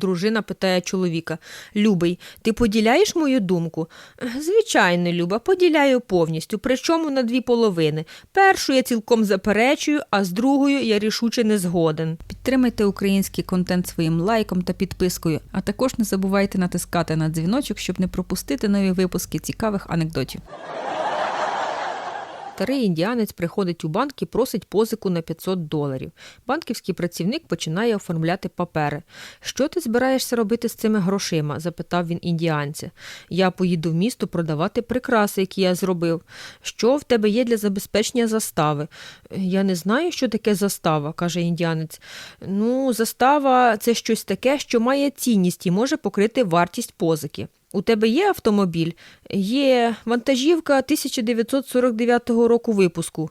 Дружина питає чоловіка Любий, ти поділяєш мою думку? Звичайно, Люба, поділяю повністю, причому на дві половини. Першу я цілком заперечую, а з другою я рішуче не згоден. Підтримайте український контент своїм лайком та підпискою, а також не забувайте натискати на дзвіночок, щоб не пропустити нові випуски цікавих анекдотів. Старий індіанець приходить у банк і просить позику на 500 доларів. Банківський працівник починає оформляти папери. Що ти збираєшся робити з цими грошима? запитав він індіанця. Я поїду в місто продавати прикраси, які я зробив. Що в тебе є для забезпечення застави? Я не знаю, що таке застава, каже індіанець. Ну, застава це щось таке, що має цінність і може покрити вартість позики. У тебе є автомобіль? Є вантажівка 1949 року випуску.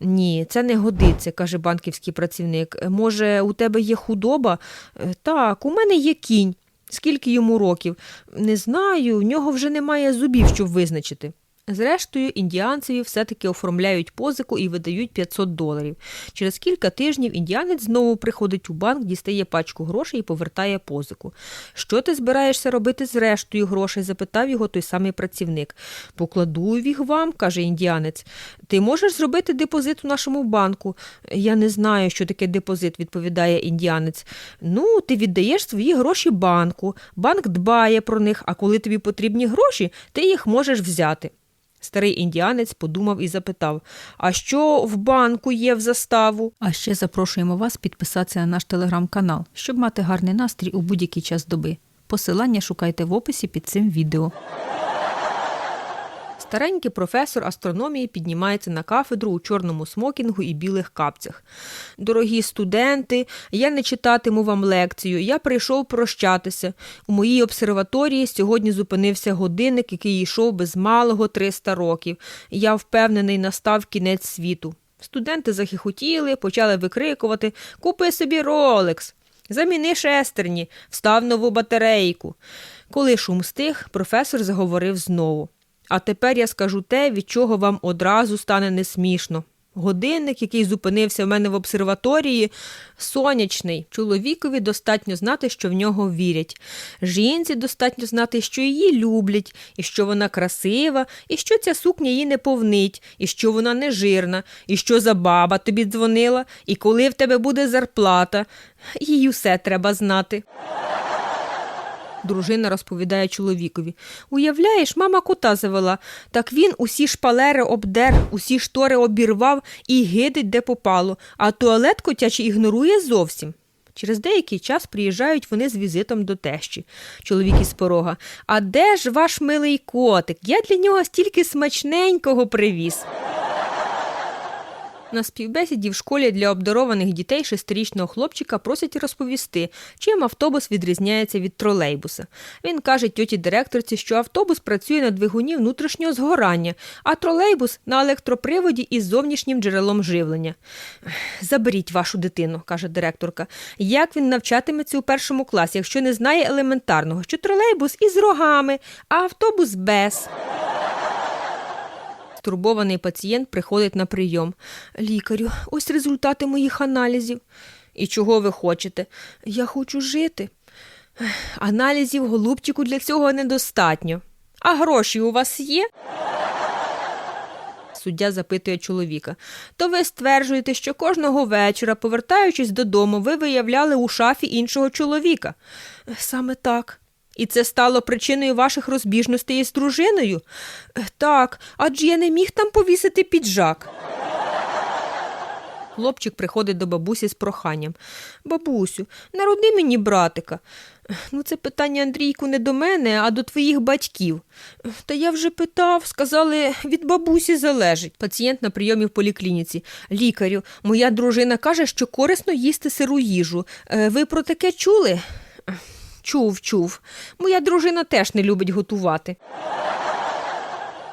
Ні, це не годиться, каже банківський працівник. Може, у тебе є худоба? «Е, Так, у мене є кінь. Скільки йому років? Не знаю, в нього вже немає зубів, щоб визначити. Зрештою, індіанцеві все-таки оформляють позику і видають 500 доларів. Через кілька тижнів індіанець знову приходить у банк, дістає пачку грошей і повертає позику. Що ти збираєшся робити з рештою грошей? запитав його той самий працівник. Покладу їх вам, каже індіанець. Ти можеш зробити депозит у нашому банку? Я не знаю, що таке депозит, відповідає індіанець. Ну, ти віддаєш свої гроші банку. Банк дбає про них, а коли тобі потрібні гроші, ти їх можеш взяти. Старий індіанець подумав і запитав А що в банку є в заставу? А ще запрошуємо вас підписатися на наш телеграм-канал, щоб мати гарний настрій у будь-який час доби. Посилання шукайте в описі під цим відео. Старенький професор астрономії піднімається на кафедру у чорному смокінгу і білих капцях. Дорогі студенти, я не читатиму вам лекцію, я прийшов прощатися. У моїй обсерваторії сьогодні зупинився годинник, який йшов без малого 300 років. Я впевнений, настав кінець світу. Студенти захихотіли, почали викрикувати Купи собі Ролекс. Заміни шестерні, встав нову батарейку. Коли шум стих, професор заговорив знову. А тепер я скажу те, від чого вам одразу стане несмішно. Годинник, який зупинився в мене в обсерваторії, сонячний. Чоловікові достатньо знати, що в нього вірять. Жінці достатньо знати, що її люблять, і що вона красива, і що ця сукня її не повнить, і що вона не жирна, і що за баба тобі дзвонила, і коли в тебе буде зарплата. Їй усе треба знати. Дружина розповідає чоловікові. Уявляєш, мама кота завела. Так він усі шпалери обдер, усі штори обірвав і гидить, де попало, а туалет котячий ігнорує зовсім. Через деякий час приїжджають вони з візитом до тещі. Чоловік із порога. А де ж ваш милий котик? Я для нього стільки смачненького привіз. На співбесіді в школі для обдарованих дітей шестирічного хлопчика просять розповісти, чим автобус відрізняється від тролейбуса. Він каже тьоті директорці, що автобус працює на двигуні внутрішнього згорання, а тролейбус на електроприводі із зовнішнім джерелом живлення. Заберіть вашу дитину, каже директорка. Як він навчатиметься у першому класі, якщо не знає елементарного, що тролейбус із рогами, а автобус без. Стурбований пацієнт приходить на прийом. Лікарю, ось результати моїх аналізів. І чого ви хочете? Я хочу жити. Аналізів, голубчику, для цього недостатньо. А гроші у вас є? Суддя запитує чоловіка. То ви стверджуєте, що кожного вечора, повертаючись додому, ви виявляли у шафі іншого чоловіка. Саме так. І це стало причиною ваших розбіжностей із дружиною? «Е, Так, адже я не міг там повісити піджак. Хлопчик приходить до бабусі з проханням. Бабусю, народи мені братика. Ну, це питання, Андрійку, не до мене, а до твоїх батьків. Та я вже питав, сказали, від бабусі залежить. Пацієнт на прийомі в поліклініці. Лікарю, моя дружина каже, що корисно їсти сиру їжу. Е, Ви про таке чули? Чув, чув. Моя дружина теж не любить готувати.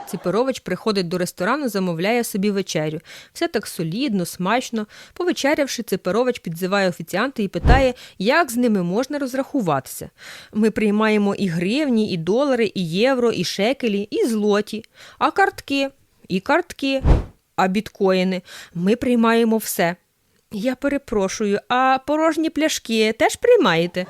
Циперович приходить до ресторану, замовляє собі вечерю. Все так солідно, смачно. Повечерявши, Циперович підзиває офіціанта і питає, як з ними можна розрахуватися. Ми приймаємо і гривні, і долари, і євро, і шекелі, і злоті, а картки, і картки, а біткоїни. Ми приймаємо все. Я перепрошую, а порожні пляшки теж приймаєте?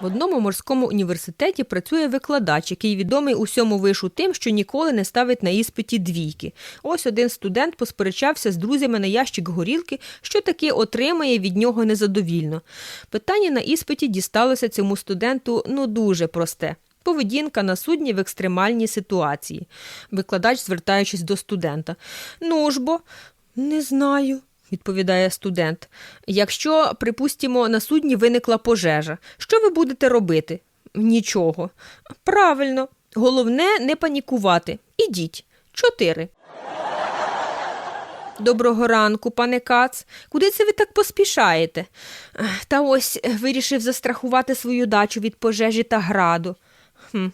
В одному морському університеті працює викладач, який відомий усьому вишу тим, що ніколи не ставить на іспиті двійки. Ось один студент посперечався з друзями на ящик горілки, що таки отримає від нього незадовільно. Питання на іспиті дісталося цьому студенту ну дуже просте. Поведінка на судні в екстремальній ситуації. Викладач, звертаючись до студента. Ну ж бо, не знаю відповідає студент. Якщо, припустимо, на судні виникла пожежа, що ви будете робити? Нічого. Правильно, головне не панікувати. Ідіть. Чотири. Доброго ранку, пане Кац. Куди це ви так поспішаєте? Та ось вирішив застрахувати свою дачу від пожежі та граду. Хм.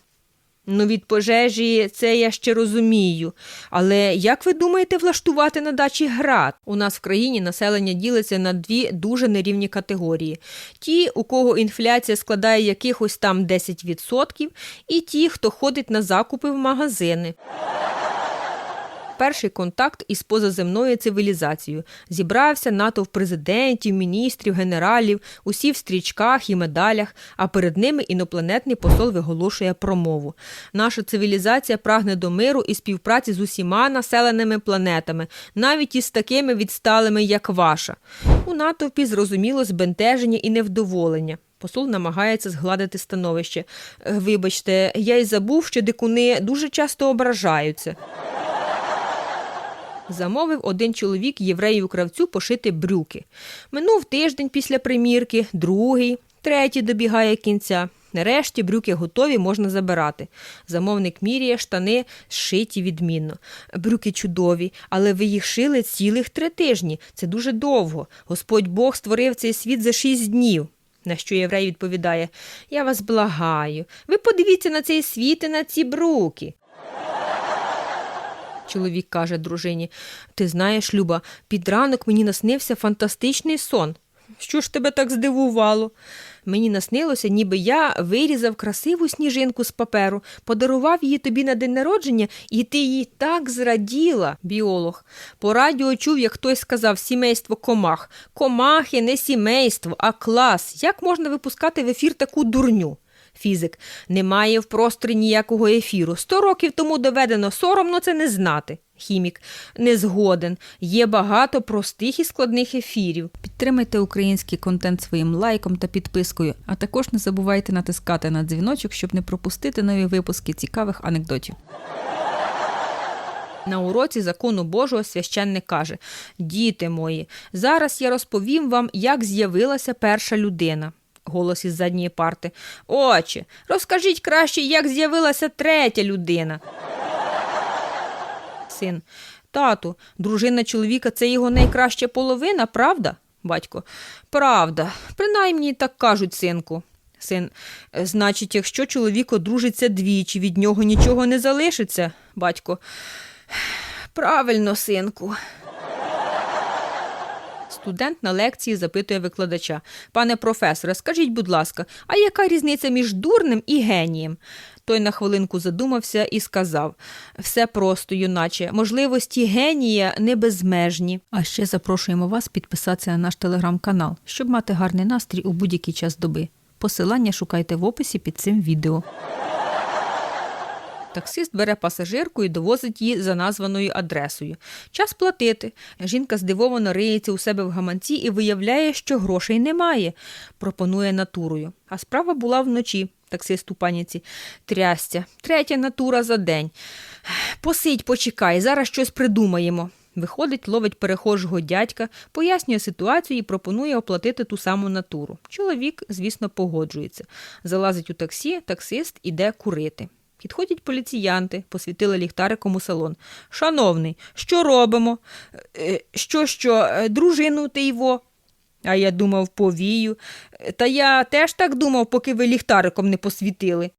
Ну, від пожежі це я ще розумію. Але як ви думаєте влаштувати на дачі град? У нас в країні населення ділиться на дві дуже нерівні категорії: ті, у кого інфляція складає якихось там 10%, і ті, хто ходить на закупи в магазини. Перший контакт із позаземною цивілізацією. Зібрався натовп президентів, міністрів, генералів, усі в стрічках і медалях, а перед ними інопланетний посол виголошує промову. Наша цивілізація прагне до миру і співпраці з усіма населеними планетами, навіть із такими відсталими, як ваша. У натовпі зрозуміло збентеження і невдоволення. Посол намагається згладити становище. «Е, Вибачте, я й забув, що дикуни дуже часто ображаються. Замовив один чоловік єврею кравцю пошити брюки. Минув тиждень після примірки, другий, третій добігає кінця. Нарешті брюки готові, можна забирати. Замовник міряє штани, зшиті відмінно. Брюки чудові, але ви їх шили цілих три тижні. Це дуже довго. Господь Бог створив цей світ за шість днів. На що єврей відповідає: Я вас благаю. Ви подивіться на цей світ і на ці бруки. Чоловік каже дружині: Ти знаєш, Люба, під ранок мені наснився фантастичний сон. Що ж тебе так здивувало? Мені наснилося, ніби я вирізав красиву сніжинку з паперу, подарував її тобі на день народження, і ти їй так зраділа, біолог. По радіо чув, як хтось сказав сімейство комах. Комахи не сімейство, а клас. Як можна випускати в ефір таку дурню? Фізик. Немає в просторі ніякого ефіру. Сто років тому доведено соромно це не знати. Хімік. Не згоден. Є багато простих і складних ефірів. Підтримайте український контент своїм лайком та підпискою, а також не забувайте натискати на дзвіночок, щоб не пропустити нові випуски цікавих анекдотів. На уроці закону Божого священник каже: Діти мої, зараз я розповім вам, як з'явилася перша людина. Голос із задньої парти. Отче, розкажіть краще, як з'явилася третя людина. Син. Тату, дружина чоловіка це його найкраща половина, правда? Батько. Правда. Принаймні так кажуть, синку. Син. «Е, Значить, якщо чоловік одружиться двічі, від нього нічого не залишиться. Батько. Правильно, синку. Студент на лекції запитує викладача. Пане професоре, скажіть, будь ласка, а яка різниця між дурним і генієм? Той на хвилинку задумався і сказав: все просто, юначе, можливості генія не безмежні. А ще запрошуємо вас підписатися на наш телеграм-канал, щоб мати гарний настрій у будь-який час доби. Посилання шукайте в описі під цим відео. Таксист бере пасажирку і довозить її за названою адресою. Час платити. Жінка здивовано риється у себе в гаманці і виявляє, що грошей немає. Пропонує натурою. А справа була вночі. Таксист у паніці. Трястя. Третя натура за день. Посидь, почекай, зараз щось придумаємо. Виходить, ловить перехожого дядька, пояснює ситуацію і пропонує оплатити ту саму натуру. Чоловік, звісно, погоджується. Залазить у таксі, таксист іде курити. Підходять поліціянти, посвітили ліхтариком у салон. Шановний, що робимо? «Е, Що, що, е, дружину ти його? А я думав, повію. «Е, Та я теж так думав, поки ви ліхтариком не посвітили.